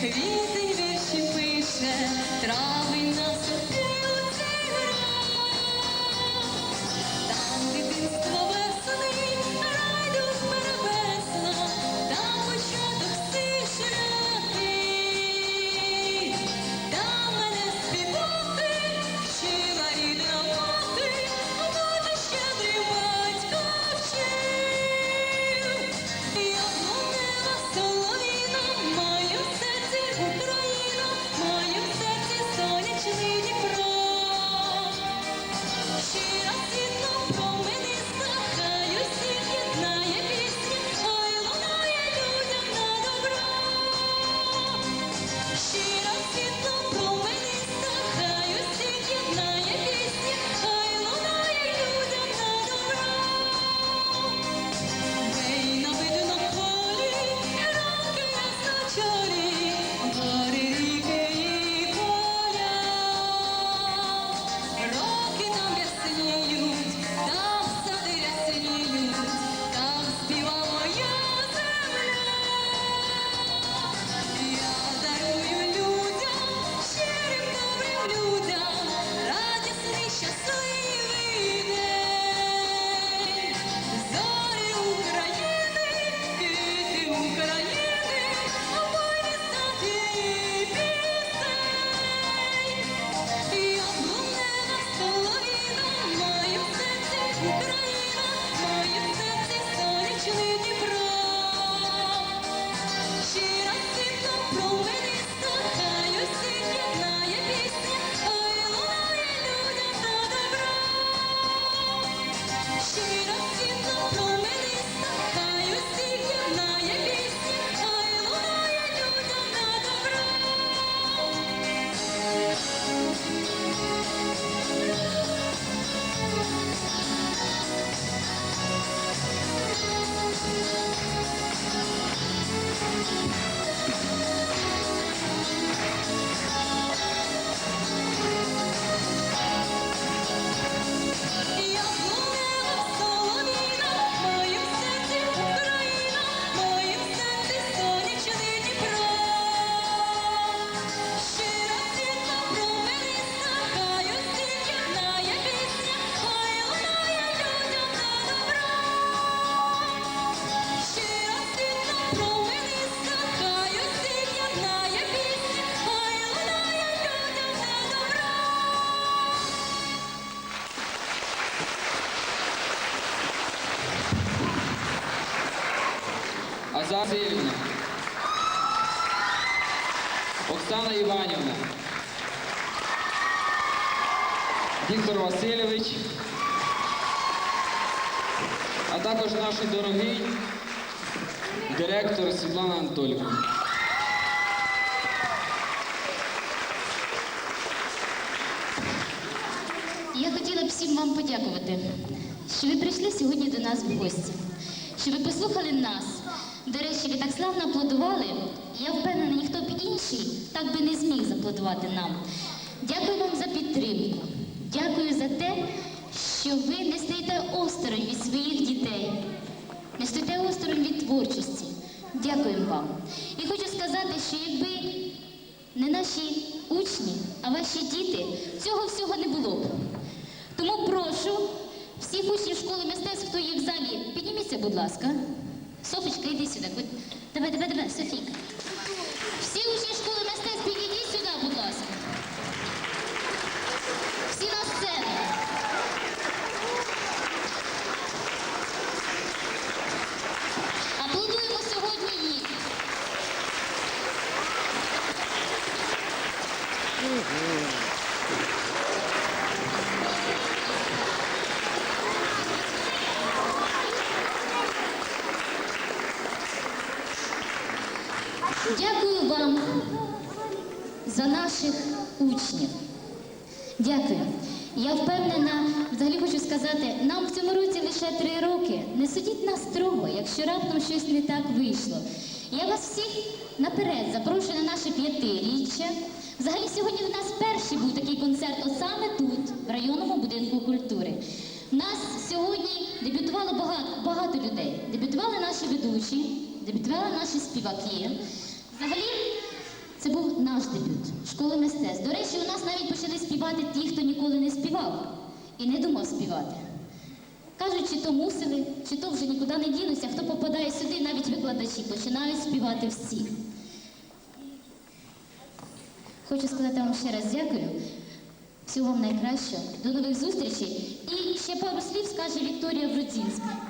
квіти вірші пише, трави Азар Оксана Іванівна, Віктор Васильович, а також наш дорогий директор Світлана Анатолівна. Я хотіла б всім вам подякувати, що ви прийшли сьогодні до нас в гості, що ви послухали нас. До речі, ви так славно аплодували. Я впевнена, ніхто б інший так би не зміг зааплодувати нам. Дякую вам за підтримку. Дякую за те, що ви не стоїте осторонь від своїх дітей, не стоїте осторонь від творчості. Дякуємо вам. І хочу сказати, що якби не наші учні, а ваші діти, цього всього не було б. Тому прошу всіх учнів школи мистецтв, хто є в залі, підніміться, будь ласка. Софочка, йди сюди. Давай, давай, давай, Софійка. Всі учні школи мистецтв, підійдіть сюди, будь ласка. Всі на сцену. Аплодуємо сьогодні їм. Дякую вам за наших учнів. Дякую. Я впевнена, взагалі хочу сказати, нам в цьому році лише три роки. Не судіть нас строго, якщо раптом щось не так вийшло. Я вас всіх наперед запрошую на наше п'ятиріччя. Взагалі сьогодні в нас перший був такий концерт, от саме тут, в районному будинку культури. У нас сьогодні дебютувало багато, багато людей. Дебютували наші ведучі, дебютували наші співаки. Взагалі, Це був наш дебют школи мистецтв. До речі, у нас навіть почали співати ті, хто ніколи не співав і не думав співати. Кажуть, чи то мусили, чи то вже нікуди не дінуться. Хто попадає сюди, навіть викладачі починають співати всі. Хочу сказати вам ще раз дякую. Всього вам найкращого. До нових зустрічей. І ще пару слів скаже Вікторія Брудзінська.